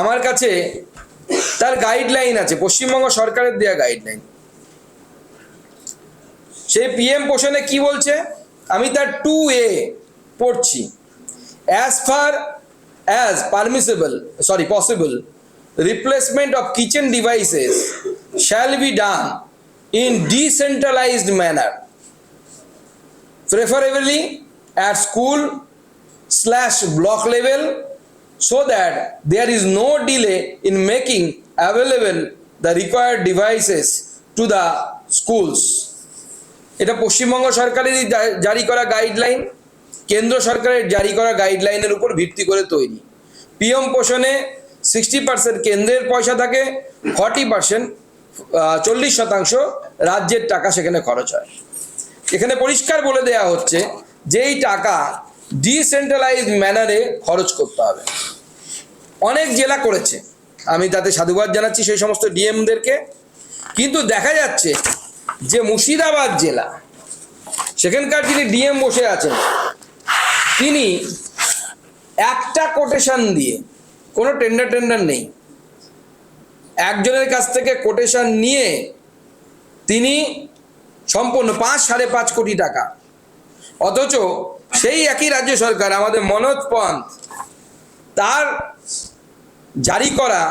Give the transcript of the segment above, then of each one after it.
আমার কাছে তার গাইডলাইন আছে, পশ্চিমবঙ্গ সরকারের দেওয়া গাইডলাইন সেই পিএম পোষণে কি বলছে? আমি তার টু এ পড়ছি। As far as permissible sorry possible replacement of kitchen devices shall be done in decentralised manner preferably at school slash block level so that there is no delay in making available the required devices to the schools. এটা পশ্চিমবঙ্গ সরকারেরই জা- জারি করা guideline কেন্দ্র সরকারের জারি করা গাইডলাইনের উপর ভিত্তি করে তৈরি। পিএম পোষণে সিক্সটি পার্সেন্ট কেন্দ্রের পয়সা থাকে ফর্টি পার্সেন্ট চল্লিশ শতাংশ রাজ্যের টাকা সেখানে খরচ হয়। এখানে পরিষ্কার বলে দেয়া হচ্ছে যে এই টাকা ডিসেন্ট্রালাইজ ম্যানারে খরচ করতে হবে। অনেক জেলা করেছে। আমি তাতে সাধুবাদ জানাচ্ছি সেই সমস্ত ডিএমদেরকে। কিন্তু দেখা যাচ্ছে যে মুর্শিদাবাদ জেলা, সেখানকার যিনি ডিএম বসে আছেন, তিনি একটা কোটেশন দিয়ে, কোনো টেন্ডার টেন্ডার নেই, একজনের কাছ থেকে কোটেশন নিয়ে তিনি সম্পূর্ণ পাঁচ সাড়ে পাঁচ কোটি টাকা। অথচ সেই একই রাজ্য সরকার, আমাদের মনোজ পন্থ, তার জারি করা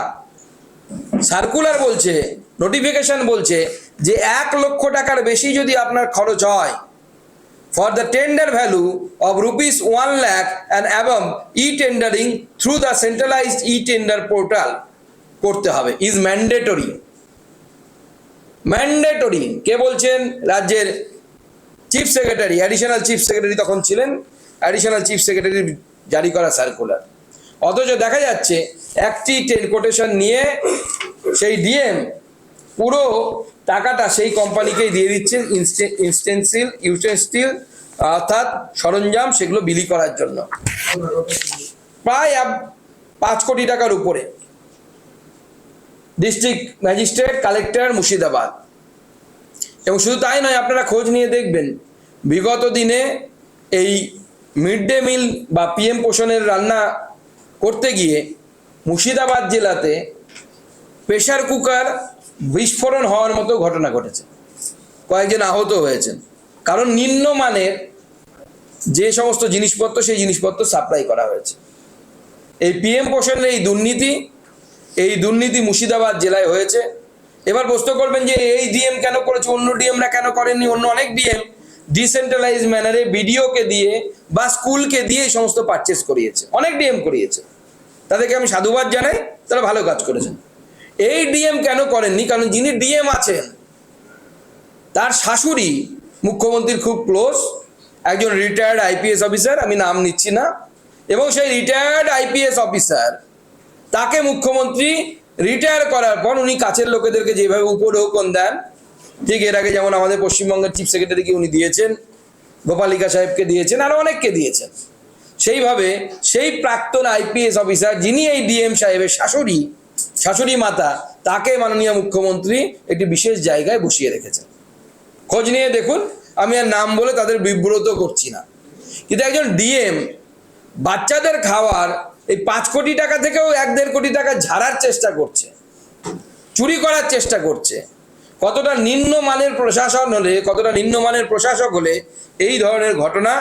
সার্কুলার বলছে নোটিফিকেশন বলছে যে এক লক্ষ টাকার বেশি যদি আপনার খরচ হয় for the tender value of rupees one lakh and above e tendering through the centralised e tender portal করতে হবে ইজ ম্যান্ডেটরি ম্যান্ডেটরি কে বলছেন? রাজ্যের chief secretary additional chief secretary তখন ছিলেন অ্যাডিশনাল চিফ সেক্রেটারি জারি করা সার্কুলার অথচ দেখা যাচ্ছে একটি টেন কোটেশন নিয়ে সেই ডিএম পুরো টাকাটা সেই কোম্পানিকেই দিয়ে দিচ্ছেন ইনস্টেন্সিল ইউটেন্সিল অর্থাৎ সরঞ্জাম সেগুলো বিলি করার জন্য। প্রায় পাঁচ কোটি টাকার উপরে। District magistrate collector Murshidabad. এবং শুধু তাই নয়, আপনারা খোঁজ নিয়ে দেখবেন, বিগত দিনে এই মিড ডে মিল বা পিএম পোষণের রান্না করতে গিয়ে মুর্শিদাবাদ জেলাতে প্রেশার কুকার বিস্ফোরণ হওয়ার মতো ঘটনা ঘটেছে। কয়েকজন আহত হয়েছেন। কারণ নিম্নমানের যে সমস্ত জিনিসপত্র, সেই জিনিসপত্র সাপ্লাই করা হয়েছে। এই পিএম পোষণের এই দুর্নীতি এই দুর্নীতি মুর্শিদাবাদ জেলায় হয়েছে। এবার প্রশ্ন করবেন যে এই ডিএম কেন করেছে? অন্য ডিএমরা কেন করেননি? অন্য অনেক ডিএম ডিসেন্ট্রালাইজ ম্যানারে বিডিওকে দিয়ে বা স্কুলকে দিয়ে এই সমস্ত পারচেস করিয়েছে। অনেক ডিএম করিয়েছে। তাদেরকে আমি সাধুবাদ জানাই, তারা ভালো কাজ করেছেন। এই ডিএম কেন করেননি? কারণ যিনি ডিএম আছেন, তার শাশুড়ি মুখ্যমন্ত্রীর খুব ক্লোজ একজন রিটায়ার্ড আইপিএস অফিসার আমি নাম নিচ্ছি না, এবং সেই রিটায়ার্ড আইপিএস অফিসার তাকে মুখ্যমন্ত্রী রিটায়ার করার পর উনি কাছের লোকেদেরকে যেভাবে উপঢৌকন দেন ঠিক, এর আগে যেমন আমাদের পশ্চিমবঙ্গের চিফ সেক্রেটারিকে উনি দিয়েছেন? গোপালিকা সাহেবকে দিয়েছেন, আরও অনেককে দিয়েছেন। সেইভাবে সেই প্রাক্তন আইপিএস অফিসার যিনি এই ডিএম সাহেবের শাশুড়ি শাশুড়ি মাতা, তাকে মাননীয় মুখ্যমন্ত্রী একটি বিশেষ জায়গায় বসিয়ে রেখেছেন। খোঁজ নিয়ে দেখুন, আমি আর নাম বলে তাদের বিব্রত করছি না। কিন্তু একজন ডিএম বাচ্চাদের খাওয়ার এই পাঁচ কোটি টাকা থেকেও এক দেড় কোটি টাকা ঝাড়ার চেষ্টা করছে, চুরি করার চেষ্টা করছে। কতটা নিম্নমানের প্রশাসন হলে, কতটা নিম্নমানের প্রশাসক হলে এই ধরনের ঘটনা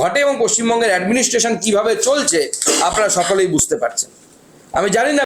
ঘটে এবং পশ্চিমবঙ্গের অ্যাডমিনিস্ট্রেশন কীভাবে চলছে, আপনারা সকলেই বুঝতে পারছেন। আমি জানি না